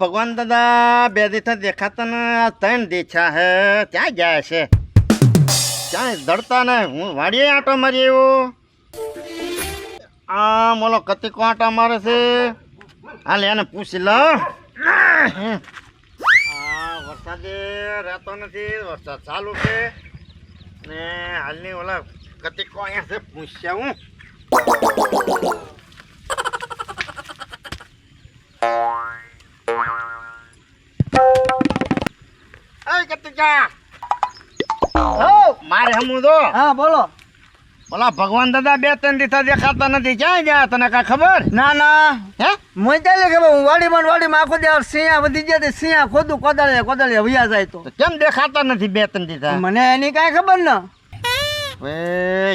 ભગવાન દાદા, બે દિવસ દેખાતા ને ત્રણ દીછા હે, ક્યાં ગયા છે? ક્યાંય દડતા ને હું વાડીએ આંટો મારી આવ્યો. આ બોલો કતિકો આંટા મારે છે. હાલ એને પૂછી લો. આ વરસાદે રહેતો નથી, વરસાદ ચાલુ છે. ને હાલની ઓલા કતિકો અહીંયા છે, પૂછ્યા હું. અય મારે હમું હા બોલો. ઓલા ભગવાન દાદા બે ત્રણ દિવસ દેખાતા નથી. ક્યાં ગયા તને કાંઈ ખબર? ના ના. હે? મને ચાલે કે હું વાડીમાં વાડીમાં આખો દિવસ સિંહા વધી ગયા સિંહા ખોદું કોદાળે કોદાળે વયા જાય તો. કેમ દેખાતા નથી બે ત્રણ દિવસ મને એની કાંઈ ખબર ન. હવે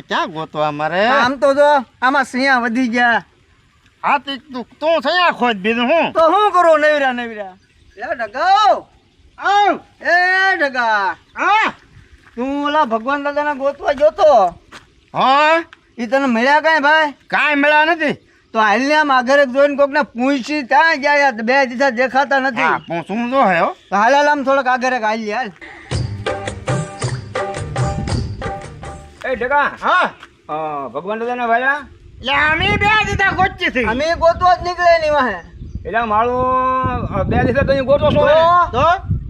ક્યાં ગોતવા મારે? આમ તો જો આમાં સિંહા વધી ગયા. હા તી તું થયા ખોજ બીજું હું? તો શું કરું નવીરા નવીરા? લે ઢગાઓ આવ! એ ઢગા હા? તું ઓલા ભગવાન દાદાને ગોતવા જોતો હા? એ તને મળ્યા કાંઈ ભાઈ? કાંઈ મળ્યા નથી. તો હાલને આમ આગળ જોઈને કોકને પૂછી ત્યાં ગયા બે દિશા દેખાતા નથી. પૂછું તો હે હો? તો હાલ હાલ આમ થોડોક આગળ હાલી હાલ. એ ઢગા હા? ભગવાન દાદાના વાળા એટલે અમે બે દીધા ગોચી થઈ અમે ગોતવા જ નીકળે નહીં વાહે. એટલે મારું બે દિવસે તમે ગોતો છો તો?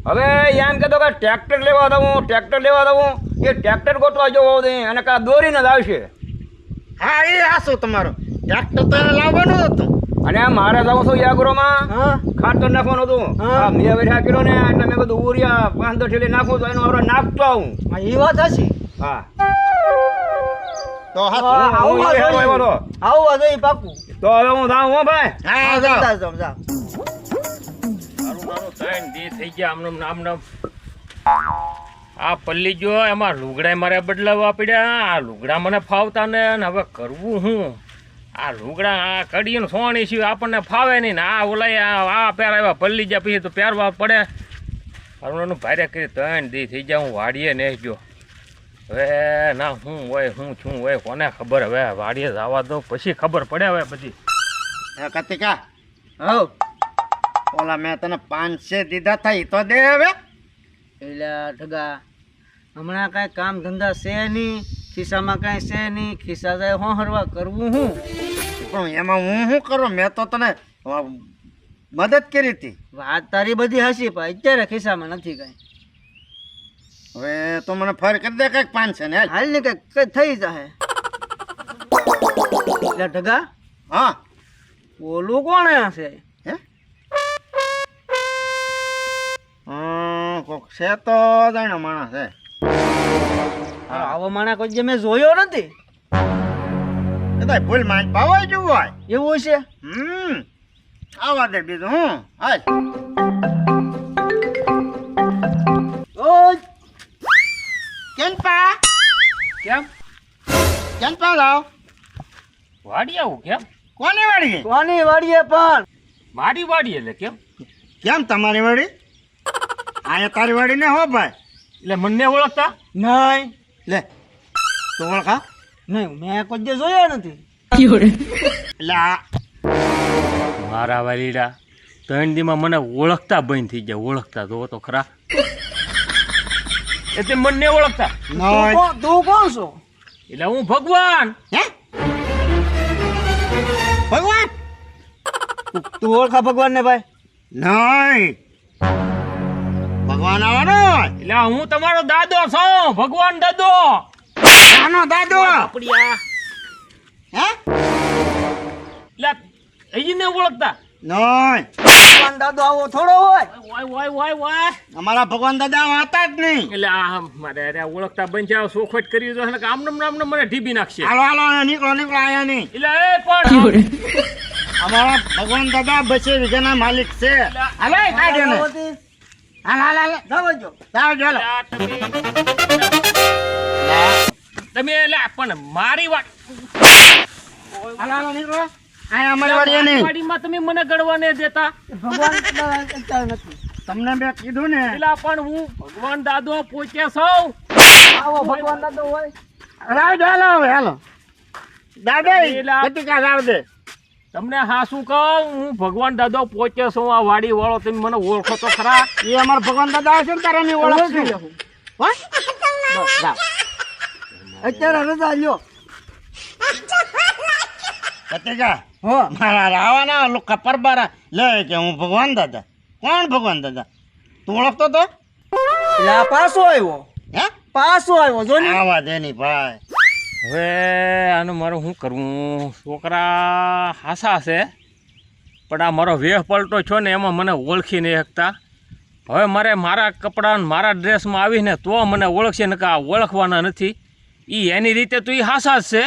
હવે એમ કહેતો કે ટ્રેક્ટર લેવા દઉં ટ્રેક્ટર લેવા દઉં. એ ટ્રેક્ટર ગોતવા જવો દે અને કા દોરીને જ આવશે. હા એ આશું તમારો. ટ્રેક્ટર તો લાવવાનું હતું. અને મારે જવું છું યાગરોમાં? હા. ખાતર નાખવાનું હતું. હા. મેં વેઠા કર્યો ને એટલે મેં બધું ઉરિયા પાંચ દસ ઠેલી નાખું તો એનો હવે નાખતો આવું. હા, એ વાત હશે હા. તો જોઈએ પાકું. તો હવે હું જાઉં હો ભાઈ. હા જાઓ. ત્રણ દી થઈ ગયા આમનું નામ નામ આ પલ્લી જો એમાં લુગડા મારે બદલાવવા પડ્યા, આ લુગડા મને ફાવતા ને હવે કરવું હું? આ લુગડા આ કડીને સોણી છે, આપણને ફાવે નહીં ને, આ ઓલા આ પહેરાવ્યા પલ્લી જ્યાં પછી તો પહેરવા પડે. અરુણાનું ભારે કરી ત્રણ દી થઈ ગયા, હું વાડીએ નહીં જો. હવે ના, હું હોય, હું છું હોય, કોને ખબર? હવે વાડીએ જવા દઉં પછી ખબર પડે હવે બધી. કતિકા હઉ. ઓલા મેં તને પાંચસે દીધા થાય તો દે હવે. એલા ઢગા હમણાં કાંઈ કામ ધંધા છે નહીં ખિસ્સામાં કાંઈ છે નહીં ખિસ્સા જાય હું હરવા કરવું હું? પણ એમાં હું શું કરું? મેં તો તને મદદ કરી હતી. વાત તારી બધી હસી પણ અત્યારે ખિસ્સામાં નથી કાંઈ. હવે તો મને ફર કરી દે પાંચ છે ને હાલ. ને કંઈક કંઈક થઈ જાય એટલે ઢગા હા. ઓલું કોણ છે? કોક છે તો જાણે માણસ છે આવો માણા કોઈ જે મેં જોયો નથી. કદાચ ભૂલ માન પાવા જેવું હોય? એવું છે હમ. આવા દે બીજું હું હાલ. ઓય કેનપા? કેમ? કેનપા લાવ. વાડી આવું કેમ? કોની વાડી? કોની વાડીએ પણ? મારી વાડી એટલે કેમ? કેમ તમારી વાડી? આયા તારી વાડી ને હો ભાઈ. એટલે મને ઓળખતા? નહીં. લે. તો ઓળખા? નહીં મેં કોઈ દે જોયો નથી. એટલે આ મારા વાલીડા ત્રણ દીમાં મને ઓળખતા બંધ થઈ ગયા. ઓળખતા તો તો ખરા. એટલે મને ઓળખતા. તું કોણ? છો? એટલે હું ભગવાન. હે? ભગવાન? તું ઓળખા ભગવાન ને ભાઈ? નહીં. ભગવાન આવવાનો એટલે હું તમારો દાદો છું ભગવાન દાદો. આનો દાદો. આપડિયા હે? એટલે હજી ને ઓળખતા. નહીં. ભગવાન દાદો આવો થોડો હોય. વાય વાય વાય વાય અમારા ભગવાન દાદા હતા જ નહીં. એટલે આ મારે અરે ઓળખતા બંધ છે સોખવટ કરી દો એટલે આમનમ નામનમ મને ઢીબી નાખશે. હાલો હાલો નીકળો નીકળો આયા નહીં. એટલે એ પણ અમારા ભગવાન દાદા બસે વિજયના માલિક છે. હાલો કાઢ્યો ને. હાલ હાલ હાલ. જાઓ જો. જાઓ જો તમે. તમે એટલે પણ મારી વાત હાલો હાલો નીકળો. અહીંયા અમારી વાડી નહીં. વાડીમાં તમે મને ગળવા નહીં દેતા. ભગવાન તમને મેં કીધું ને. એટલે પણ હું ભગવાન દાદો પોચે સૌ આવો ભગવાન દાદો હોય. રાવ જો હાલો. હવે હાલો દાદા દે તમને હા શું કહું? હું ભગવાન દાદો પહોંચે છું આ વાડી વાળો તમે મને ઓળખો તો ખરા? એ અમાર ભગવાન દાદા છે ને તારે એની ઓળખ છે. અત્યારે રજા લ્યો. કતિકા હો. મારા રાવાના લુકા પરબારા. લે કે હું ભગવાન દાદા. કોણ ભગવાન દાદા? તું ઓળખતો તો? લા પાસો આવ્યો. હે? પાસો આવ્યો જો ને આવા દે ની ભાઈ. હવે આનું મારું શું કરવું? છોકરા હાસા છે પણ આ મારો વેહ પલટો છો ને એમાં મને ઓળખી નહીં શકતા. હવે મારે મારા કપડાં મારા ડ્રેસમાં આવીને તો મને ઓળખશે ને કે આ ઓળખવાના નથી. એ એની રીતે તો એ હાસા જ છે.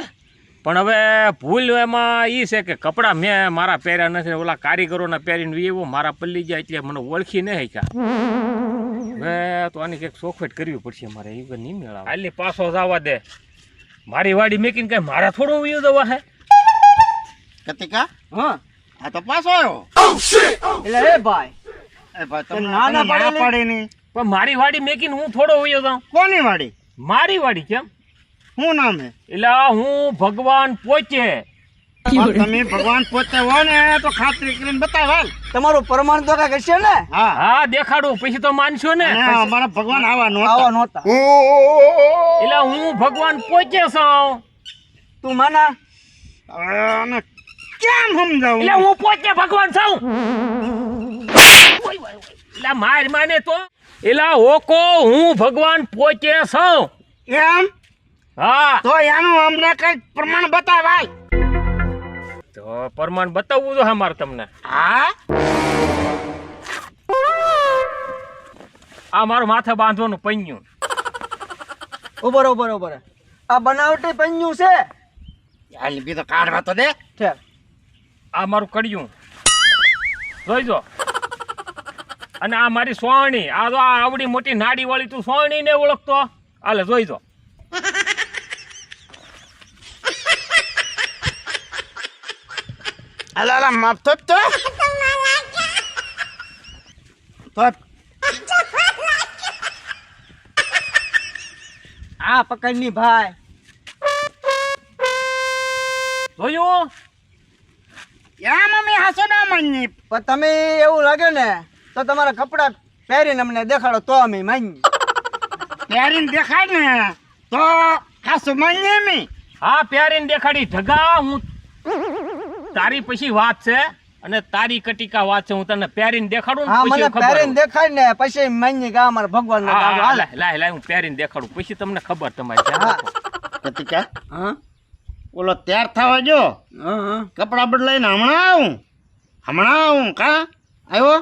પણ હવે ભૂલ એમાં એ છે કે કપડાં મેં મારા પહેર્યા નથી ઓલા કારીગરોના પહેરીને એવો મારા પલ્લી જાય એટલે મને ઓળખી નહીં શક્યા. હવે તો આની કંઈક ચોખવેટ કરવી પડશે મારે એ નહીં મેળા હાલની પાછો જવા દે. મારી વાડી મેકીને કઈ મારા થોડું ઉયું દવા હે? કતિકા? હા. આ તો પાછો આવ્યો. એટલે એ ભાઈ એ ભાઈ તમને ના ના તને ના પાડેલી. ની. પણ મારી વાડી મેકીને હું થોડો ઉયો દઉં? કોની વાડી? મારી વાડી કેમ? શું નામ હે? એટલે હું ભગવાન પોચે તમે ભગવાન પોતે હો ને તો ખાતરી કરીને બતાવ તમારું પ્રમાણ તો કાંઈક હશે ને? હા. હા દેખાડું. પછી તો માનશો ને? અમારા ભગવાન આવા આવા નહોતા. નહોતા એટલે હું ભગવાન પોચે છું. તું માના? કેમ સમજાવું? એટલે હું પોચે ભગવાન છું. એટલે માર માને તો. એટલે ઓકો હું ભગવાન પોચે છું. એમ? હા. તો એનું અમને કઈ પ્રમાણ બતાવ હાલ. તો પ્રમાણ બતાવવું તો મારે તમને. હા? આ મારું માથે બાંધવાનું પૈયું ઉભર ઉભર ઉભર આ બનાવટી પૈયું છે? હાલ બીજો કાઢવા તો દે. આ મારું કડિયું. જોઈજો અને આ મારી સોહણી આ તો આ આવડી મોટી નાડી વાળી તું સોહણી ને ઓળખતો. હાલે જોઈજો હાલ હાલ માફ તો તો તો આ પકડની ભાઈ જોયું યા મમ્મી હાસો ના માની પણ તમે એવું લાગે ને તો તમારા કપડાં પહેરીને અમને દેખાડો તો અમે માની પહેરીને દેખાય ને તો હાસો માની મી હા પ્યારીને દેખાડી ઢગા હું તારી પછી વાત છે અને તારી કટિકા વાત છે હું તને પહેરીને દેખાડું ને મને પહેરીને દેખાય ને પછી માની કે આ ભગવાન લાય લાય હું પહેરીને દેખાડું. પછી તમને ખબર તમારી કટિકા? હા. ઓલો તૈયાર થવા જો હા હા. કપડાં બદલાઈને હમણાં આવું? હમણાં આવું કા? આવ્યો?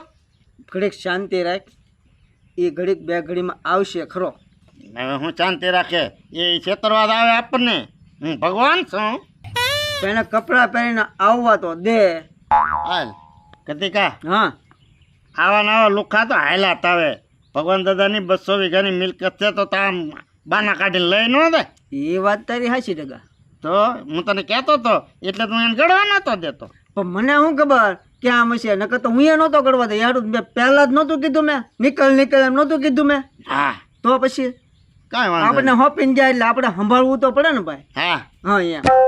ઘડીક શાંતિ રાખ. એ ઘડીક બે ઘડીમાં આવશે ખરો. હવે હું શાંતિ રાખે. એ છેતરવાદ આવે આપણને. હું ભગવાન છું. એને કપડાં પહેરીને આવવા તો દે. હાલ કતિકા હા. આવા નવા લુખા તો હાયલાત આવે ભગવાન દાદાની બસો વીઘાની મિલકત છે તો તામ બાના કાઢીને લઈ ન દે. એ વાત તારી હાચી ટકા તો હું તને કહેતો તો એટલે તું એને ગળવા નતો દેતો. પણ મને શું ખબર કે આમ હશે નકર તો હું એ નહોતો ગળવા દે. યાર મેં પહેલાં જ નહોતું કીધું મેં. નીકળ નીકળ એમ નહોતું કીધું મેં. હા. તો પછી? કાંઈ વાંધો આપણે નહીં. હોપીને જાય એટલે આપણે સંભાળવું તો પડે ને ભાઈ. હા. હા અહીંયા.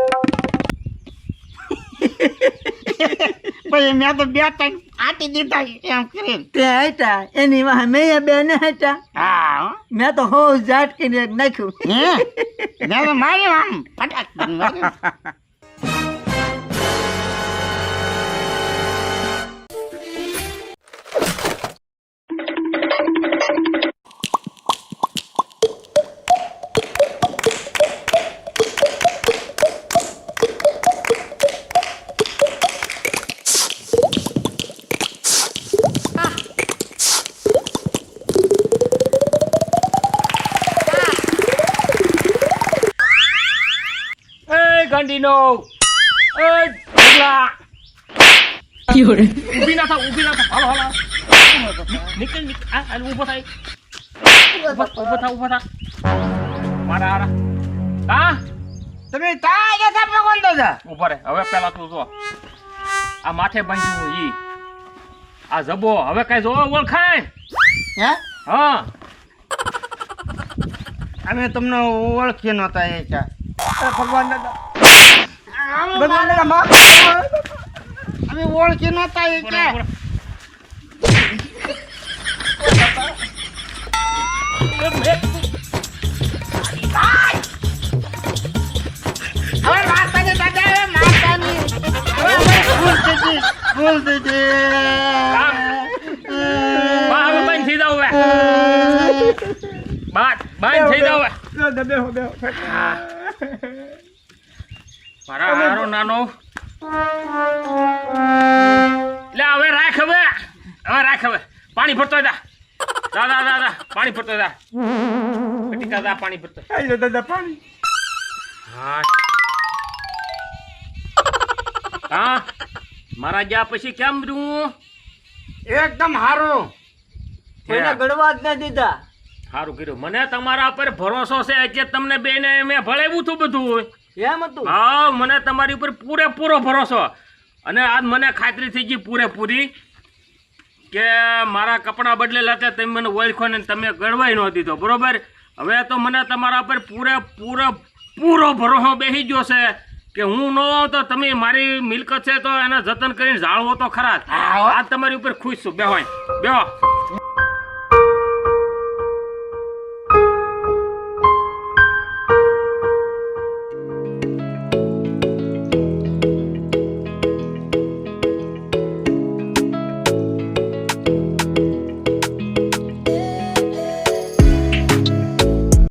પછી મેં તો બે ત્રણ આટી દીધા એમ કરીને. તે હતા એની વાહ મેં બે ને હતા હા મેં તો હો ઝાટકીને નાખ્યું. હે? મેં તો માર્યું આમ ફટાક માર્યું. એ ઢગલા. ઊભી ના થાવ ઊભી ના થાવ. હાલો હાલો. નીકળ નીકળ. આ આ ઊભો થાય. ઊભો થા ઊભો થા. મારા હારા. હા તમે તા જતા ભગવાન દાદા? ઊભો રે. હવે પેલા તું જો. આ માથે બાંધ્યું ઈ. આ જબો. હવે કઈ જો ઓળખાય. હે? હા. અમે તમને ઓળખી નતા એ ક્યાં. ભગવાન દાદા. ભગવાન દાદા માં તમે ઓળખી નતા એ કે. હવે માતાની દાદા હવે માતાની હવે ભૂલ થઈ ગઈ. ભૂલ થઈ ગઈ. બંધ થઈ જાવ બંધ થઈ જાવ મારા હારો નાનો. લે હવે રાખ હવે. હવે રાખ હવે. પાણી ભરતો દા દાદા દાદા પાણી ભરતો દા કટિકા દા પાણી ભરતો હા. હા. મારા ગયા પછી કેમ રહ્યું? એકદમ હારું. કોઈને ગળવા જ ન દીધા. સારું કર્યું. મને તમારા પર ભરોસો છે એટલે તમને બેને મેં ભળેવું હતું બધું એમ હતું? હા મને તમારી ઉપર પૂરેપૂરો ભરોસો. અને આજ મને ખાતરી થઈ ગઈ પૂરેપૂરી કે મારા કપડાં બદલેલા હતા તમે મને ઓળખો ને તમે ગણવાય ન દીધો બરોબર? હવે તો મને તમારા પર પૂરેપૂરો પૂરો ભરોસો બેસી ગયો છે કે હું ન હોઉં તો તમે મારી મિલકત છે તો એને જતન કરીને જાળવો તો ખરા. આજ તમારી ઉપર ખુશ છું. બેહોય બેહો.